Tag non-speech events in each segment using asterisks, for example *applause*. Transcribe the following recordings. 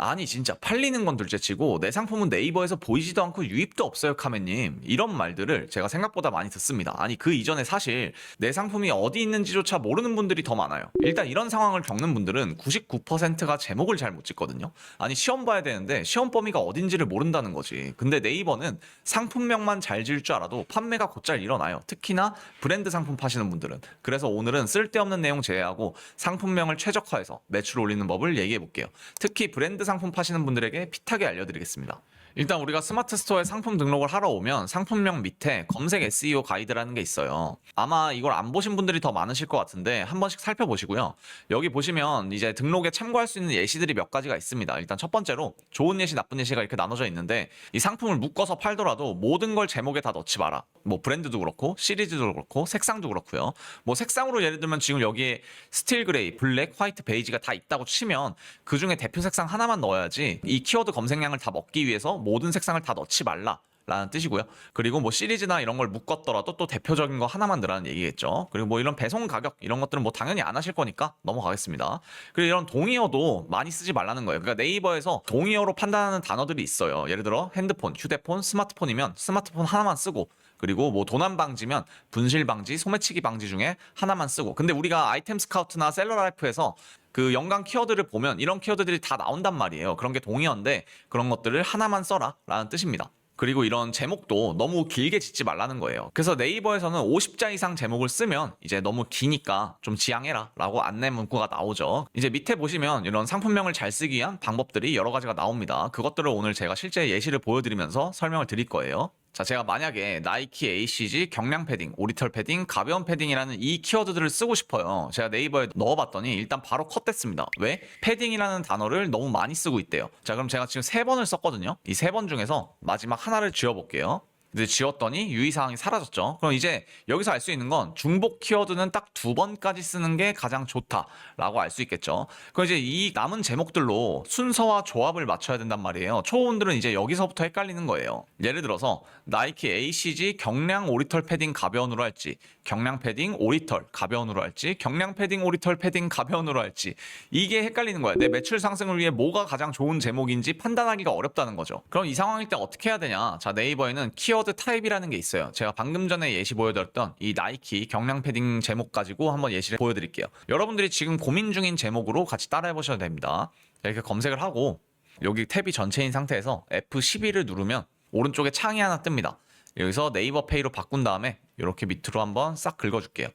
아니 진짜 팔리는 건 둘째치고 내 상품은 네이버에서 보이지도 않고 유입도 없어요 카메님. 이런 말들을 제가 생각보다 많이 듣습니다. 아니 그 이전에 사실 내 상품이 어디 있는지조차 모르는 분들이 더 많아요. 일단 이런 상황을 겪는 분들은 99%가 제목을 잘못 짓거든요. 아니 시험 봐야 되는데 시험 범위가 어딘지를 모른다는 거지. 근데 네이버는 상품명만 잘 지을 줄 알아도 판매가 곧잘 일어나요. 특히나 브랜드 상품 파시는 분들은. 그래서 오늘은 쓸데없는 내용 제외하고 상품명을 최적화해서 매출 올리는 법을 얘기해 볼게요. 특히 브랜드 상품 파시는 분들에게 핏하게 알려드리겠습니다. 일단 우리가 스마트 스토어에 상품 등록을 하러 오면 상품명 밑에 검색 SEO 가이드라는 게 있어요. 아마 이걸 안 보신 분들이 더 많으실 것 같은데 한 번씩 살펴보시고요. 여기 보시면 이제 등록에 참고할 수 있는 예시들이 몇 가지가 있습니다. 일단 첫 번째로 좋은 예시, 나쁜 예시가 이렇게 나눠져 있는데 이 상품을 묶어서 팔더라도 모든 걸 제목에 다 넣지 마라. 뭐 브랜드도 그렇고 시리즈도 그렇고 색상도 그렇고요. 뭐 색상으로 예를 들면 지금 여기에 스틸 그레이, 블랙, 화이트, 베이지가 다 있다고 치면 그 중에 대표 색상 하나만 넣어야지 이 키워드 검색량을 다 먹기 위해서 모든 색상을 다 넣지 말라. 라는 뜻이고요. 그리고 뭐 시리즈나 이런 걸 묶었더라도 또 대표적인 거 하나만 넣으라는 얘기겠죠. 그리고 뭐 이런 배송 가격 이런 것들은 뭐 당연히 안 하실 거니까 넘어가겠습니다. 그리고 이런 동의어도 많이 쓰지 말라는 거예요. 그러니까 네이버에서 동의어로 판단하는 단어들이 있어요. 예를 들어 핸드폰, 휴대폰, 스마트폰이면 스마트폰 하나만 쓰고 그리고 뭐 도난 방지면 분실 방지, 소매치기 방지 중에 하나만 쓰고. 근데 우리가 아이템 스카우트나 셀러라이프에서 그 연관 키워드를 보면 이런 키워드들이 다 나온단 말이에요. 그런 게 동의어인데 그런 것들을 하나만 써라 라는 뜻입니다. 그리고 이런 제목도 너무 길게 짓지 말라는 거예요. 그래서 네이버에서는 50자 이상 제목을 쓰면 이제 너무 기니까 좀 지양해라 라고 안내 문구가 나오죠. 이제 밑에 보시면 이런 상품명을 잘 쓰기 위한 방법들이 여러 가지가 나옵니다. 그것들을 오늘 제가 실제 예시를 보여드리면서 설명을 드릴 거예요. 자, 제가 만약에 나이키 ACG 경량 패딩, 오리털 패딩, 가벼운 패딩이라는 이 키워드들을 쓰고 싶어요. 제가 네이버에 넣어봤더니 일단 바로 컷됐습니다. 왜? 패딩이라는 단어를 너무 많이 쓰고 있대요. 자, 그럼 제가 지금 세 번을 썼거든요. 이 세 번 중에서 마지막 하나를 지워볼게요. 이제 지웠더니 유의사항이 사라졌죠. 그럼 이제 여기서 알 수 있는 건 중복 키워드는 딱 두 번까지 쓰는 게 가장 좋다라고 알 수 있겠죠. 그럼 이제 이 남은 제목들로 순서와 조합을 맞춰야 된단 말이에요. 초보분들은 이제 여기서부터 헷갈리는 거예요. 예를 들어서 나이키 ACG 경량 오리털 패딩 가벼운으로 할지, 경량 패딩 오리털 가벼운으로 할지, 경량 패딩 오리털 패딩 가벼운으로 할지 이게 헷갈리는 거야. 내 매출 상승을 위해 뭐가 가장 좋은 제목인지 판단하기가 어렵다는 거죠. 그럼 이 상황일 때 어떻게 해야 되냐? 자 네이버에는 키워 드 타입이라는 게 있어요. 제가 방금 전에 예시 보여드렸던 이 나이키 경량 패딩 제목 가지고 한번 예시를 보여드릴게요. 여러분들이 지금 고민 중인 제목으로 같이 따라해 보셔도 됩니다. 이렇게 검색을 하고 여기 탭이 전체인 상태에서 F12를 누르면 오른쪽에 창이 하나 뜹니다. 여기서 네이버 페이로 바꾼 다음에 이렇게 밑으로 한번 싹 긁어줄게요.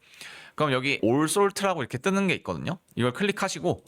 그럼 여기 올 솔트라고 이렇게 뜨는 게 있거든요. 이걸 클릭하시고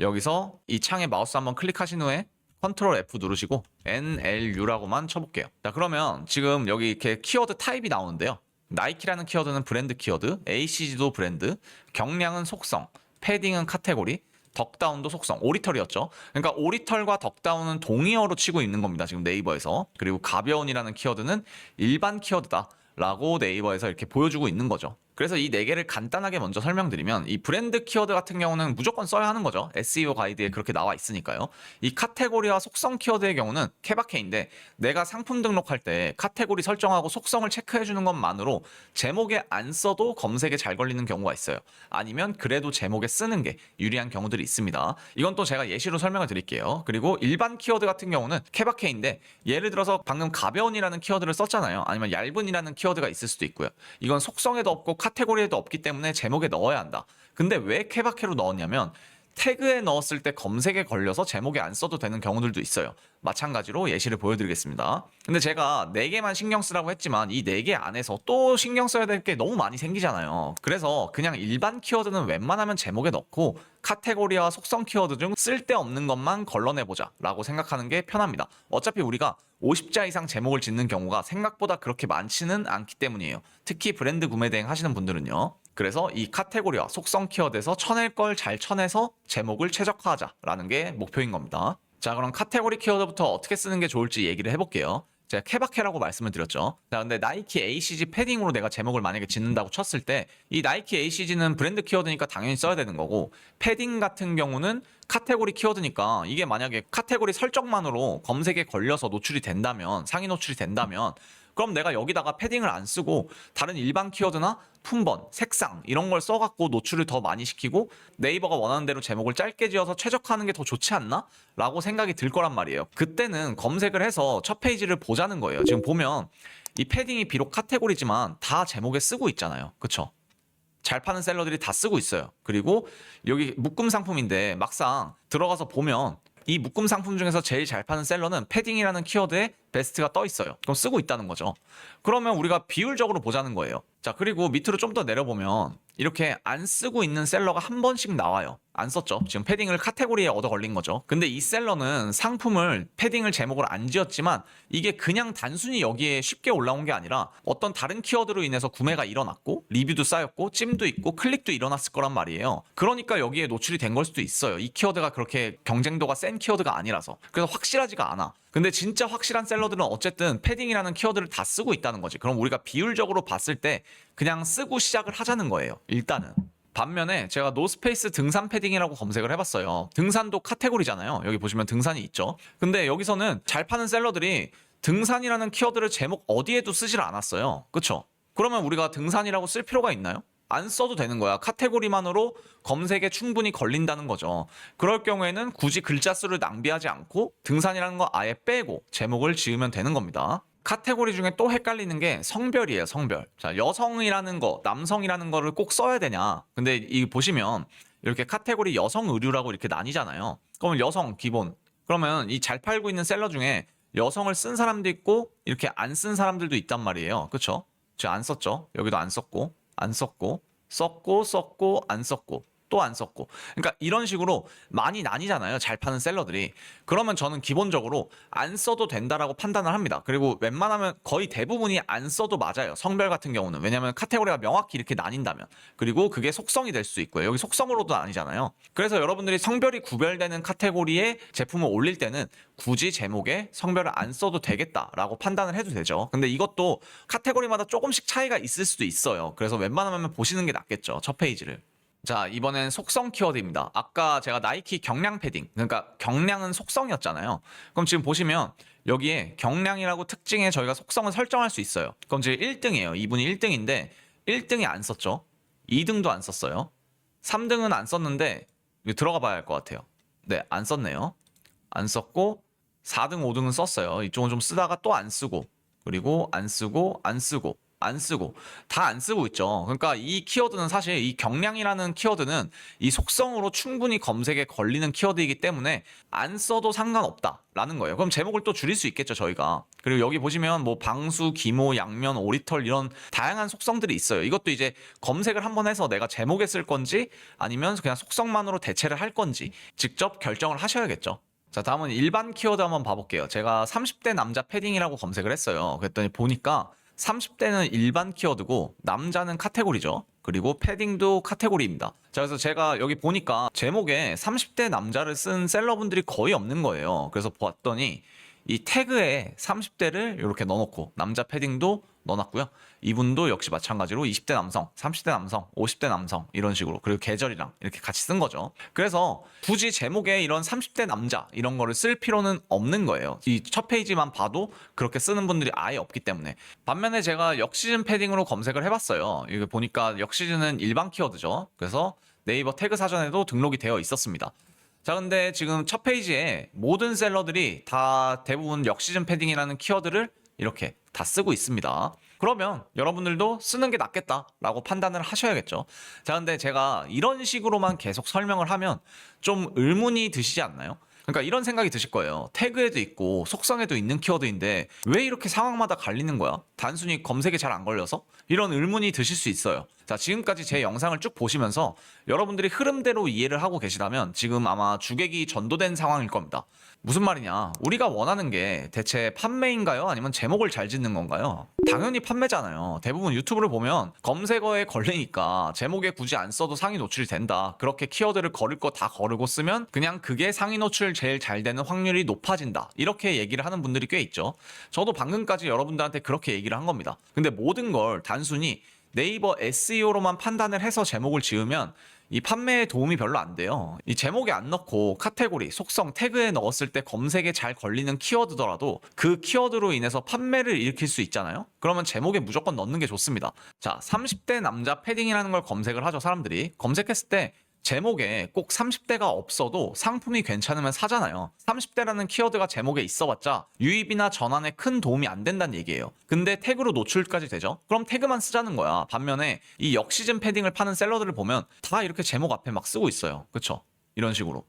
여기서 이 창에 마우스 한번 클릭하신 후에 컨트롤 F 누르시고 NLU라고만 쳐볼게요. 자 그러면 지금 여기 이렇게 키워드 타입이 나오는데요. 나이키라는 키워드는 브랜드 키워드, ACG도 브랜드, 경량은 속성, 패딩은 카테고리, 덕다운도 속성, 오리털이었죠. 그러니까 오리털과 덕다운은 동의어로 치고 있는 겁니다. 지금 네이버에서. 그리고 가벼운이라는 키워드는 일반 키워드다. 라고 네이버에서 이렇게 보여주고 있는 거죠. 그래서 이 네 개를 간단하게 먼저 설명드리면 이 브랜드 키워드 같은 경우는 무조건 써야 하는 거죠. SEO 가이드에 그렇게 나와 있으니까요. 이 카테고리와 속성 키워드의 경우는 케바케인데 내가 상품 등록할 때 카테고리 설정하고 속성을 체크해 주는 것만으로 제목에 안 써도 검색에 잘 걸리는 경우가 있어요. 아니면 그래도 제목에 쓰는 게 유리한 경우들이 있습니다. 이건 또 제가 예시로 설명을 드릴게요. 그리고 일반 키워드 같은 경우는 케바케인데 예를 들어서 방금 가벼운이라는 키워드를 썼잖아요. 아니면 얇은이라는 키워드가 있을 수도 있고요. 이건 속성에도 없고 카 테고리에도 없기 때문에 제목에 넣어야 한다. 근데 왜 케바케로 넣었냐면 태그에 넣었을 때 검색에 걸려서 제목에 안 써도 되는 경우들도 있어요. 마찬가지로 예시를 보여드리겠습니다. 근데 제가 4개만 신경 쓰라고 했지만 이 4개 안에서 또 신경 써야 될 게 너무 많이 생기잖아요. 그래서 그냥 일반 키워드는 웬만하면 제목에 넣고 카테고리와 속성 키워드 중 쓸데없는 것만 걸러내보자 라고 생각하는 게 편합니다. 어차피 우리가 50자 이상 제목을 짓는 경우가 생각보다 그렇게 많지는 않기 때문이에요. 특히 브랜드 구매 대행 하시는 분들은요. 그래서 이 카테고리와 속성 키워드에서 쳐낼 걸 잘 쳐내서 제목을 최적화하자라는 게 목표인 겁니다. 자, 그럼 카테고리 키워드부터 어떻게 쓰는 게 좋을지 얘기를 해볼게요. 제가 케바케라고 말씀을 드렸죠. 자, 근데 나이키 ACG 패딩으로 내가 제목을 만약에 짓는다고 쳤을 때 이 나이키 ACG는 브랜드 키워드니까 당연히 써야 되는 거고 패딩 같은 경우는 카테고리 키워드니까 이게 만약에 카테고리 설정만으로 검색에 걸려서 노출이 된다면 상위 노출이 된다면 그럼 내가 여기다가 패딩을 안 쓰고 다른 일반 키워드나 품번, 색상 이런 걸 써갖고 노출을 더 많이 시키고 네이버가 원하는 대로 제목을 짧게 지어서 최적화하는 게 더 좋지 않나? 라고 생각이 들 거란 말이에요. 그때는 검색을 해서 첫 페이지를 보자는 거예요. 지금 보면 이 패딩이 비록 카테고리지만 다 제목에 쓰고 있잖아요. 그쵸? 잘 파는 셀러들이 다 쓰고 있어요. 그리고 여기 묶음 상품인데 막상 들어가서 보면 이 묶음 상품 중에서 제일 잘 파는 셀러는 패딩이라는 키워드에 베스트가 떠 있어요. 그럼 쓰고 있다는 거죠. 그러면 우리가 비율적으로 보자는 거예요. 자, 그리고 밑으로 좀 더 내려보면 이렇게 안 쓰고 있는 셀러가 한 번씩 나와요. 안 썼죠. 지금 패딩을 카테고리에 얻어 걸린 거죠. 근데 이 셀러는 상품을 패딩을 제목으로 안 지었지만 이게 그냥 단순히 여기에 쉽게 올라온 게 아니라 어떤 다른 키워드로 인해서 구매가 일어났고 리뷰도 쌓였고 찜도 있고 클릭도 일어났을 거란 말이에요. 그러니까 여기에 노출이 된 걸 수도 있어요. 이 키워드가 그렇게 경쟁도가 센 키워드가 아니라서. 그래서 확실하지가 않아. 근데 진짜 확실한 셀러들은 어쨌든 패딩이라는 키워드를 다 쓰고 있다는 거지. 그럼 우리가 비율적으로 봤을 때 그냥 쓰고 시작을 하자는 거예요. 일단은. 반면에 제가 노스페이스 등산 패딩이라고 검색을 해봤어요. 등산도 카테고리잖아요. 여기 보시면 등산이 있죠. 근데 여기서는 잘 파는 셀러들이 등산이라는 키워드를 제목 어디에도 쓰질 않았어요. 그쵸? 그러면 우리가 등산이라고 쓸 필요가 있나요? 안 써도 되는 거야. 카테고리만으로 검색에 충분히 걸린다는 거죠. 그럴 경우에는 굳이 글자 수를 낭비하지 않고 등산이라는 거 아예 빼고 제목을 지으면 되는 겁니다. 카테고리 중에 또 헷갈리는 게 성별이에요, 성별. 자, 여성이라는 거, 남성이라는 거를 꼭 써야 되냐. 근데 이 보시면 이렇게 카테고리 여성 의류라고 이렇게 나뉘잖아요. 그러면 여성 기본. 그러면 이 잘 팔고 있는 셀러 중에 여성을 쓴 사람도 있고 이렇게 안 쓴 사람들도 있단 말이에요. 그쵸? 제가 안 썼죠. 여기도 안 썼고 안 썼고 썼고 썼고 안 썼고 또 안 썼고. 그러니까 이런 식으로 많이 나뉘잖아요 잘 파는 셀러들이. 그러면 저는 기본적으로 안 써도 된다라고 판단을 합니다. 그리고 웬만하면 거의 대부분이 안 써도 맞아요 성별 같은 경우는. 왜냐하면 카테고리가 명확히 이렇게 나뉜다면. 그리고 그게 속성이 될 수 있고요. 여기 속성으로도 아니잖아요. 그래서 여러분들이 성별이 구별되는 카테고리에 제품을 올릴 때는 굳이 제목에 성별을 안 써도 되겠다라고 판단을 해도 되죠. 근데 이것도 카테고리마다 조금씩 차이가 있을 수도 있어요. 그래서 웬만하면 보시는 게 낫겠죠 첫 페이지를 자, 이번엔 속성 키워드입니다. 아까 제가 나이키 경량 패딩, 그러니까 경량은 속성이었잖아요. 그럼 지금 보시면 여기에 경량이라고 특징에 저희가 속성을 설정할 수 있어요. 그럼 지금 1등이에요. 이분이 1등인데 1등이 안 썼죠. 2등도 안 썼어요. 3등은 안 썼는데 들어가 봐야 할 것 같아요. 네, 안 썼네요. 안 썼고 4등, 5등은 썼어요. 이쪽은 좀 쓰다가 또 안 쓰고 그리고 안 쓰고 안 쓰고 안 쓰고 다 안 쓰고 있죠. 그러니까 이 키워드는 사실 이 경량이라는 키워드는 이 속성으로 충분히 검색에 걸리는 키워드이기 때문에 안 써도 상관없다 라는 거예요. 그럼 제목을 또 줄일 수 있겠죠, 저희가. 그리고 여기 보시면 뭐 방수, 기모, 양면, 오리털 이런 다양한 속성들이 있어요. 이것도 이제 검색을 한번 해서 내가 제목에 쓸 건지 아니면 그냥 속성만으로 대체를 할 건지 직접 결정을 하셔야겠죠. 자, 다음은 일반 키워드 한번 봐볼게요. 제가 30대 남자 패딩이라고 검색을 했어요. 그랬더니 보니까 30대는 일반 키워드고 남자는 카테고리죠. 그리고 패딩도 카테고리입니다. 자, 그래서 제가 여기 보니까 제목에 30대 남자를 쓴 셀러분들이 거의 없는 거예요. 그래서 봤더니 이 태그에 30대를 이렇게 넣어놓고 남자 패딩도 넣어놨고요. 이분도 역시 마찬가지로 20대 남성, 30대 남성, 50대 남성 이런 식으로 그리고 계절이랑 이렇게 같이 쓴 거죠. 그래서 굳이 제목에 이런 30대 남자 이런 거를 쓸 필요는 없는 거예요. 이 첫 페이지만 봐도 그렇게 쓰는 분들이 아예 없기 때문에. 반면에 제가 역시즌 패딩으로 검색을 해봤어요. 이거 보니까 역시즌은 일반 키워드죠. 그래서 네이버 태그 사전에도 등록이 되어 있었습니다. 자, 근데 지금 첫 페이지에 모든 셀러들이 다 대부분 역시즌 패딩이라는 키워드를 이렇게 다 쓰고 있습니다. 그러면 여러분들도 쓰는 게 낫겠다라고 판단을 하셔야겠죠. 자, 근데 제가 이런 식으로만 계속 설명을 하면 좀 의문이 드시지 않나요? 그러니까 이런 생각이 드실 거예요. 태그에도 있고 속성에도 있는 키워드인데 왜 이렇게 상황마다 갈리는 거야? 단순히 검색에 잘 안 걸려서? 이런 의문이 드실 수 있어요. 자, 지금까지 제 영상을 쭉 보시면서 여러분들이 흐름대로 이해를 하고 계시다면 지금 아마 주객이 전도된 상황일 겁니다. 무슨 말이냐? 우리가 원하는 게 대체 판매인가요? 아니면 제목을 잘 짓는 건가요? 당연히 판매잖아요. 대부분 유튜브를 보면 검색어에 걸리니까 제목에 굳이 안 써도 상위 노출이 된다. 그렇게 키워드를 걸을 거 다 거르고 쓰면 그냥 그게 상위 노출 제일 잘 되는 확률이 높아진다. 이렇게 얘기를 하는 분들이 꽤 있죠. 저도 방금까지 여러분들한테 그렇게 얘기를 한 겁니다. 근데 모든 걸 단순히 네이버 SEO로만 판단을 해서 제목을 지으면 이 판매에 도움이 별로 안 돼요. 이 제목에 안 넣고 카테고리, 속성, 태그에 넣었을 때 검색에 잘 걸리는 키워드더라도 그 키워드로 인해서 판매를 일으킬 수 있잖아요? 그러면 제목에 무조건 넣는 게 좋습니다. 자, 30대 남자 패딩이라는 걸 검색을 하죠, 사람들이. 검색했을 때 제목에 꼭 30대가 없어도 상품이 괜찮으면 사잖아요. 30대라는 키워드가 제목에 있어봤자 유입이나 전환에 큰 도움이 안 된다는 얘기예요. 근데 태그로 노출까지 되죠? 그럼 태그만 쓰자는 거야. 반면에 이 역시즌 패딩을 파는 셀러들을 보면 다 이렇게 제목 앞에 막 쓰고 있어요. 그쵸? 이런 식으로.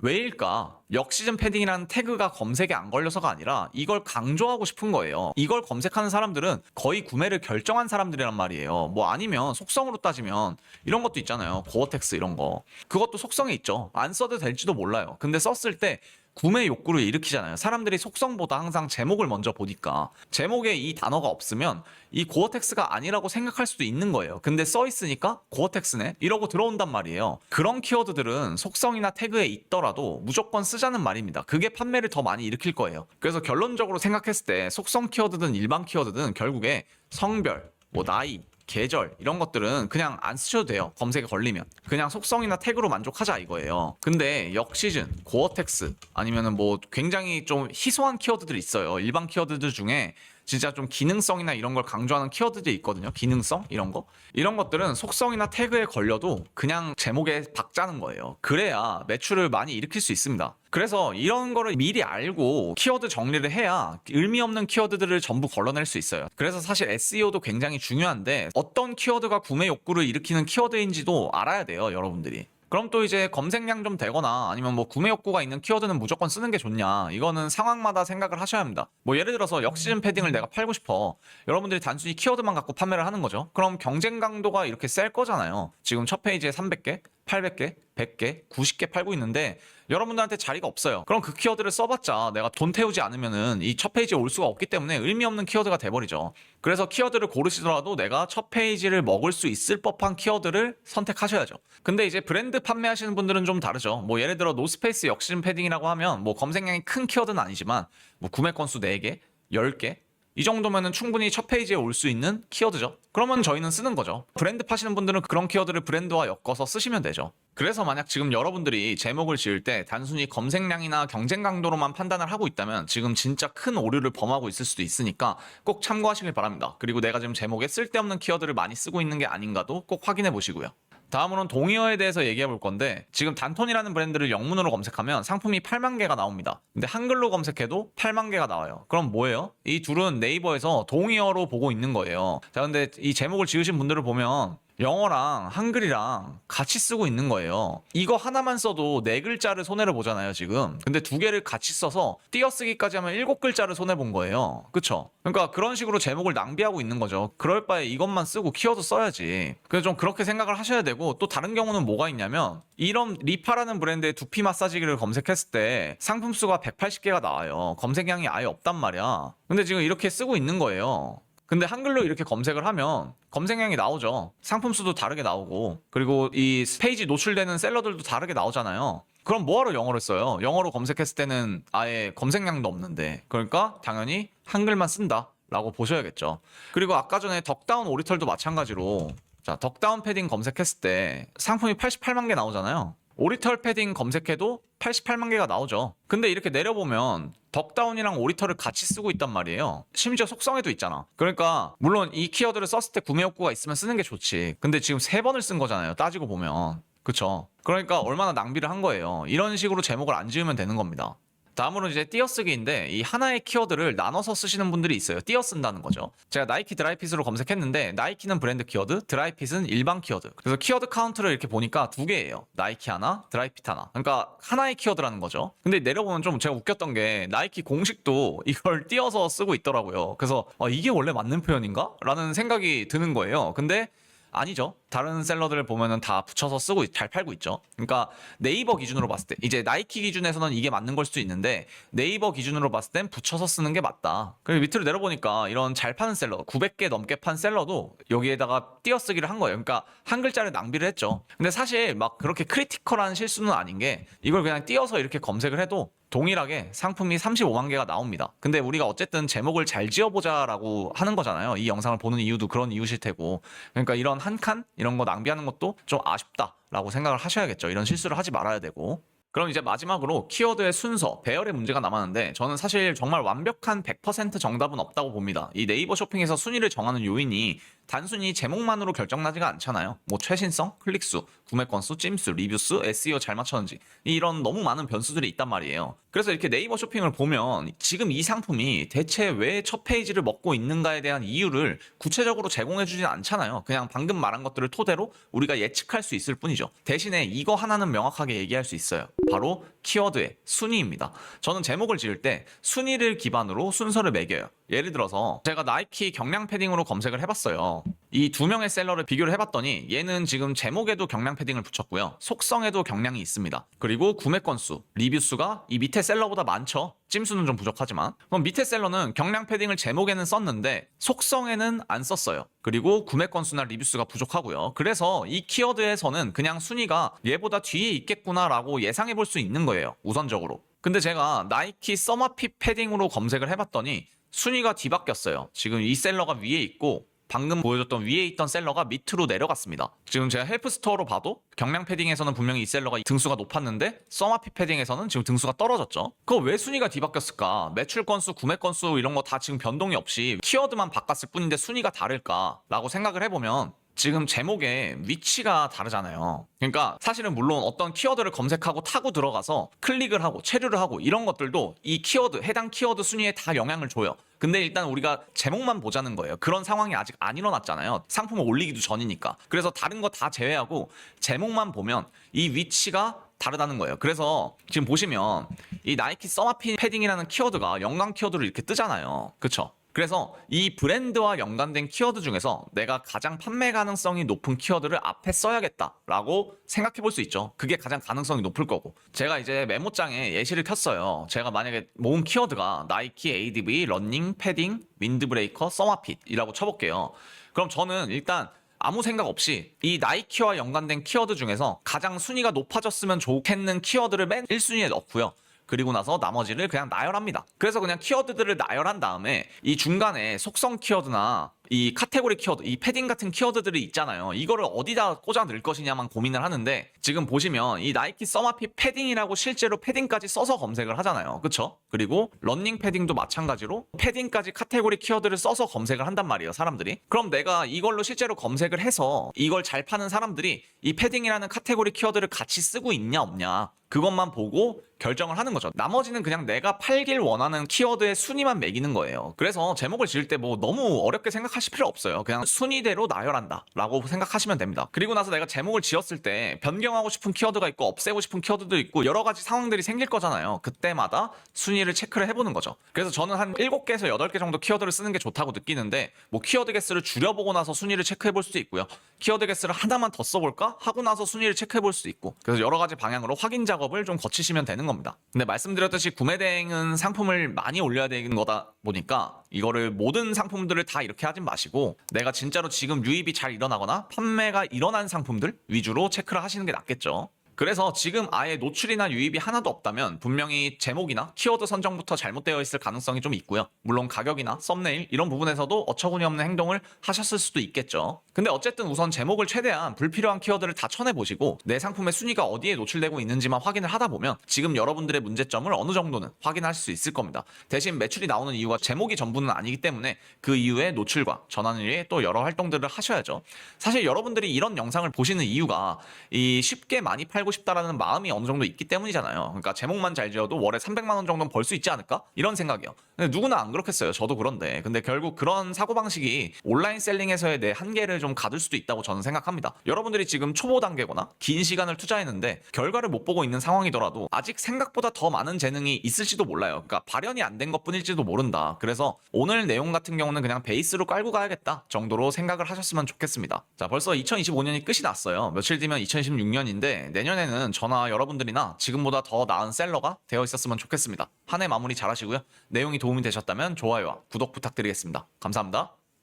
왜일까? 역시즌 패딩이라는 태그가 검색에 안 걸려서가 아니라 이걸 강조하고 싶은 거예요. 이걸 검색하는 사람들은 거의 구매를 결정한 사람들이란 말이에요. 뭐 아니면 속성으로 따지면 이런 것도 있잖아요. 고어텍스 이런 거. 그것도 속성에 있죠. 안 써도 될지도 몰라요. 근데 썼을 때 구매 욕구를 일으키잖아요. 사람들이 속성보다 항상 제목을 먼저 보니까 제목에 이 단어가 없으면 이 고어텍스가 아니라고 생각할 수도 있는 거예요. 근데 써 있으니까 고어텍스네 이러고 들어온단 말이에요. 그런 키워드들은 속성이나 태그에 있더라도 무조건 쓰자는 말입니다. 그게 판매를 더 많이 일으킬 거예요. 그래서 결론적으로 생각했을 때 속성 키워드든 일반 키워드든 결국에 성별, 뭐 나이, 계절 이런 것들은 그냥 안 쓰셔도 돼요. 검색에 걸리면 그냥 속성이나 태그로 만족하자 이거예요. 근데 역시즌, 고어텍스 아니면은 뭐 굉장히 좀 희소한 키워드들이 있어요. 일반 키워드들 중에 진짜 좀 기능성이나 이런 걸 강조하는 키워드들이 있거든요. 기능성 이런 거 이런 것들은 속성이나 태그에 걸려도 그냥 제목에 박자는 거예요. 그래야 매출을 많이 일으킬 수 있습니다. 그래서 이런 거를 미리 알고 키워드 정리를 해야 의미 없는 키워드들을 전부 걸러낼 수 있어요. 그래서 사실 SEO도 굉장히 중요한데 어떤 키워드가 구매 욕구를 일으키는 키워드인지도 알아야 돼요, 여러분들이. 그럼 또 이제 검색량 좀 되거나 아니면 뭐 구매 욕구가 있는 키워드는 무조건 쓰는 게 좋냐? 이거는 상황마다 생각을 하셔야 합니다. 뭐 예를 들어서 역시즌 패딩을 내가 팔고 싶어. 여러분들이 단순히 키워드만 갖고 판매를 하는 거죠. 그럼 경쟁 강도가 이렇게 셀 거잖아요. 지금 첫 페이지에 300개 800개 100개 90개 팔고 있는데 여러분들한테 자리가 없어요 그럼 그 키워드를 써봤자 내가 돈 태우지 않으면은 이 첫 페이지에 올 수가 없기 때문에 의미 없는 키워드가 돼버리죠 그래서 키워드를 고르시더라도 내가 첫 페이지를 먹을 수 있을 법한 키워드를 선택하셔야죠. 근데 이제 브랜드 판매하시는 분들은 좀 다르죠. 뭐 예를 들어 노스페이스 역시즌 패딩이라고 하면 뭐 검색량이 큰 키워드는 아니지만 뭐 구매 건수 4개, 10개 이 정도면은 충분히 첫 페이지에 올 수 있는 키워드죠. 그러면 저희는 쓰는 거죠. 브랜드 파시는 분들은 그런 키워드를 브랜드와 엮어서 쓰시면 되죠. 그래서 만약 지금 여러분들이 제목을 지을 때 단순히 검색량이나 경쟁 강도로만 판단을 하고 있다면 지금 진짜 큰 오류를 범하고 있을 수도 있으니까 꼭 참고하시길 바랍니다. 그리고 내가 지금 제목에 쓸데없는 키워드를 많이 쓰고 있는 게 아닌가도 꼭 확인해 보시고요. 다음으로는 동의어에 대해서 얘기해 볼 건데 지금 단톤이라는 브랜드를 영문으로 검색하면 상품이 8만 개가 나옵니다. 근데 한글로 검색해도 8만 개가 나와요. 그럼 뭐예요? 이 둘은 네이버에서 동의어로 보고 있는 거예요. 자, 근데 이 제목을 지으신 분들을 보면 영어랑 한글이랑 같이 쓰고 있는 거예요. 이거 하나만 써도 네 글자를 손해를 보잖아요, 지금. 근데 두 개를 같이 써서 띄어쓰기까지 하면 일곱 글자를 손해 본 거예요. 그쵸? 그러니까 그런 식으로 제목을 낭비하고 있는 거죠. 그럴 바에 이것만 쓰고 키워드 써야지. 그래서 좀 그렇게 생각을 하셔야 되고 또 다른 경우는 뭐가 있냐면 이런 리파라는 브랜드의 두피 마사지기를 검색했을 때 상품 수가 180개가 나와요. 검색량이 아예 없단 말이야. 근데 지금 이렇게 쓰고 있는 거예요. 근데 한글로 이렇게 검색을 하면 검색량이 나오죠. 상품 수도 다르게 나오고 그리고 이 페이지 노출되는 셀러들도 다르게 나오잖아요. 그럼 뭐하러 영어를 써요? 영어로 검색했을 때는 아예 검색량도 없는데 그러니까 당연히 한글만 쓴다. 라고 보셔야겠죠. 그리고 아까 전에 덕다운 오리털도 마찬가지로 자 덕다운 패딩 검색했을 때 상품이 88만 개 나오잖아요. 오리털 패딩 검색해도 88만 개가 나오죠. 근데 이렇게 내려보면 덕다운이랑 오리털을 같이 쓰고 있단 말이에요. 심지어 속성에도 있잖아. 그러니까 물론 이 키워드를 썼을 때 구매 욕구가 있으면 쓰는 게 좋지. 근데 지금 세 번을 쓴 거잖아요. 따지고 보면. 그쵸? 그러니까 얼마나 낭비를 한 거예요. 이런 식으로 제목을 안 지으면 되는 겁니다. 다음으로 이제 띄어쓰기인데 이 하나의 키워드를 나눠서 쓰시는 분들이 있어요. 띄어쓴다는 거죠. 제가 나이키 드라이핏으로 검색했는데 나이키는 브랜드 키워드, 드라이핏은 일반 키워드. 그래서 키워드 카운트를 이렇게 보니까 두 개예요. 나이키 하나, 드라이핏 하나. 그러니까 하나의 키워드라는 거죠. 근데 내려보면 좀 제가 웃겼던 게 나이키 공식도 *laughs* 이걸 띄어서 쓰고 있더라고요. 그래서 어, 이게 원래 맞는 표현인가? 라는 생각이 드는 거예요. 근데 아니죠. 다른 셀러들 보면은 다 붙여서 쓰고 있- 잘 팔고 있죠. 그러니까 네이버 기준으로 봤을 때 이제 나이키 기준에서는 이게 맞는 걸 수도 있는데 네이버 기준으로 봤을 땐 붙여서 쓰는 게 맞다. 그리고 밑으로 내려보니까 이런 잘 파는 셀러 900개 넘게 판 셀러도 여기에다가 띄어쓰기를 한 거예요. 그러니까 한 글자를 낭비를 했죠. 근데 사실 막 그렇게 크리티컬한 실수는 아닌 게 이걸 그냥 띄어서 이렇게 검색을 해도 동일하게 상품이 35만 개가 나옵니다. 근데 우리가 어쨌든 제목을 잘 지어보자라고 하는 거잖아요. 이 영상을 보는 이유도 그런 이유실 테고. 그러니까 이런 한 칸? 이런 거 낭비하는 것도 좀 아쉽다라고 생각을 하셔야겠죠. 이런 실수를 하지 말아야 되고. 그럼 이제 마지막으로 키워드의 순서, 배열의 문제가 남았는데 저는 사실 정말 완벽한 100% 정답은 없다고 봅니다. 이 네이버 쇼핑에서 순위를 정하는 요인이 단순히 제목만으로 결정나지가 않잖아요. 뭐 최신성, 클릭수, 구매 건수, 찜수, 리뷰수, SEO 잘 맞췄는지 이런 너무 많은 변수들이 있단 말이에요. 그래서 이렇게 네이버 쇼핑을 보면 지금 이 상품이 대체 왜 첫 페이지를 먹고 있는가에 대한 이유를 구체적으로 제공해주진 않잖아요. 그냥 방금 말한 것들을 토대로 우리가 예측할 수 있을 뿐이죠. 대신에 이거 하나는 명확하게 얘기할 수 있어요. 바로 키워드의 순위입니다. 저는 제목을 지을 때 순위를 기반으로 순서를 매겨요. 예를 들어서 제가 나이키 경량 패딩으로 검색을 해봤어요. 이 두 명의 셀러를 비교를 해봤더니 얘는 지금 제목에도 경량 패딩을 붙였고요. 속성에도 경량이 있습니다. 그리고 구매 건수, 리뷰 수가 이 밑에 셀러보다 많죠. 찜수는 좀 부족하지만 그럼 밑에 셀러는 경량 패딩을 제목에는 썼는데 속성에는 안 썼어요. 그리고 구매 건수나 리뷰 수가 부족하고요. 그래서 이 키워드에서는 그냥 순위가 얘보다 뒤에 있겠구나라고 예상해 볼 수 있는 거예요. 우선적으로. 근데 제가 나이키 서머핏 패딩으로 검색을 해봤더니 순위가 뒤바뀌었어요. 지금 이 셀러가 위에 있고 방금 보여줬던 위에 있던 셀러가 밑으로 내려갔습니다. 지금 제가 헬프 스토어로 봐도 경량 패딩에서는 분명히 이 셀러가 등수가 높았는데 서마피 패딩에서는 지금 등수가 떨어졌죠. 그거 왜 순위가 뒤바뀌었을까? 매출 건수, 구매 건수 이런 거 다 지금 변동이 없이 키워드만 바꿨을 뿐인데 순위가 다를까라고 생각을 해보면 지금 제목에 위치가 다르잖아요. 그러니까 사실은 물론 어떤 키워드를 검색하고 타고 들어가서 클릭을 하고 체류를 하고 이런 것들도 이 키워드, 해당 키워드 순위에 다 영향을 줘요. 근데 일단 우리가 제목만 보자는 거예요. 그런 상황이 아직 안 일어났잖아요. 상품을 올리기도 전이니까. 그래서 다른 거 다 제외하고 제목만 보면 이 위치가 다르다는 거예요. 그래서 지금 보시면 이 나이키 서마핀 패딩이라는 키워드가 연관 키워드로 이렇게 뜨잖아요. 그쵸? 그래서 이 브랜드와 연관된 키워드 중에서 내가 가장 판매 가능성이 높은 키워드를 앞에 써야겠다라고 생각해 볼 수 있죠. 그게 가장 가능성이 높을 거고. 제가 이제 메모장에 예시를 켰어요. 제가 만약에 모은 키워드가 나이키 ADV, 러닝, 패딩, 윈드브레이커, 서마핏이라고 쳐볼게요. 그럼 저는 일단 아무 생각 없이 이 나이키와 연관된 키워드 중에서 가장 순위가 높아졌으면 좋겠는 키워드를 맨 1순위에 넣고요. 그리고 나서 나머지를 그냥 나열합니다. 그래서 그냥 키워드들을 나열한 다음에 이 중간에 속성 키워드나 이 카테고리 키워드, 이 패딩 같은 키워드들이 있잖아요. 이거를 어디다 꽂아 넣을 것이냐만 고민을 하는데 지금 보시면 이 나이키 서마핏 패딩이라고 실제로 패딩까지 써서 검색을 하잖아요. 그쵸? 그리고 런닝 패딩도 마찬가지로 패딩까지 카테고리 키워드를 써서 검색을 한단 말이에요. 사람들이. 그럼 내가 이걸로 실제로 검색을 해서 이걸 잘 파는 사람들이 이 패딩이라는 카테고리 키워드를 같이 쓰고 있냐 없냐 그것만 보고 결정을 하는 거죠. 나머지는 그냥 내가 팔길 원하는 키워드의 순위만 매기는 거예요. 그래서 제목을 지을 때 뭐 너무 어렵게 생각하 실 필요 없어요. 그냥 순위대로 나열한다 라고 생각하시면 됩니다. 그리고 나서 내가 제목을 지었을 때 변경하고 싶은 키워드가 있고 없애고 싶은 키워드도 있고 여러 가지 상황들이 생길 거잖아요. 그때마다 순위를 체크를 해보는 거죠. 그래서 저는 한 7개에서 8개 정도 키워드를 쓰는 게 좋다고 느끼는데 뭐 키워드 개수를 줄여보고 나서 순위를 체크해 볼 수도 있고요. 키워드 개수를 하나만 더 써볼까 하고 나서 순위를 체크해 볼 수 있고 그래서 여러 가지 방향으로 확인 작업을 좀 거치시면 되는 겁니다. 근데 말씀드렸듯이 구매 대행은 상품을 많이 올려야 되는 거다 보니까 이거를 모든 상품들을 다 이렇게 하진 마시고 내가 진짜로 지금 유입이 잘 일어나거나 판매가 일어난 상품들 위주로 체크를 하시는 게 낫겠죠. 그래서 지금 아예 노출이나 유입이 하나도 없다면 분명히 제목이나 키워드 선정부터 잘못되어 있을 가능성이 좀 있고요. 물론 가격이나 썸네일 이런 부분에서도 어처구니 없는 행동을 하셨을 수도 있겠죠. 근데 어쨌든 우선 제목을 최대한 불필요한 키워드를 다 쳐내보시고 내 상품의 순위가 어디에 노출되고 있는지만 확인을 하다 보면 지금 여러분들의 문제점을 어느 정도는 확인할 수 있을 겁니다. 대신 매출이 나오는 이유가 제목이 전부는 아니기 때문에 그 이후에 노출과 전환을 위해 또 여러 활동들을 하셔야죠. 사실 여러분들이 이런 영상을 보시는 이유가 이 쉽게 많이 팔고 싶다라는 마음이 어느 정도 있기 때문이잖아요. 그러니까 제목만 잘 지어도 월에 300만 원 정도는 벌 수 있지 않을까? 이런 생각이요. 근데 누구나 안 그렇겠어요. 저도 그런데. 근데 결국 그런 사고방식이 온라인 셀링에서의 내 한계를 좀 가둘 수도 있다고 저는 생각합니다. 여러분들이 지금 초보 단계거나 긴 시간을 투자했는데 결과를 못 보고 있는 상황이더라도 아직 생각보다 더 많은 재능이 있을지도 몰라요. 그러니까 발현이 안 된 것뿐일지도 모른다. 그래서 오늘 내용 같은 경우는 그냥 베이스로 깔고 가야겠다 정도로 생각을 하셨으면 좋겠습니다. 자, 벌써 2025년이 끝이 났어요. 며칠 뒤면 2026년인데 내년에는 저나 여러분들이나 지금보다 더 나은 셀러가 되어 있었으면 좋겠습니다. 한 해 마무리 잘 하시고요. 내용이 도움이 되셨다면 좋아요와 구독 부탁드리겠습니다. 감사합니다.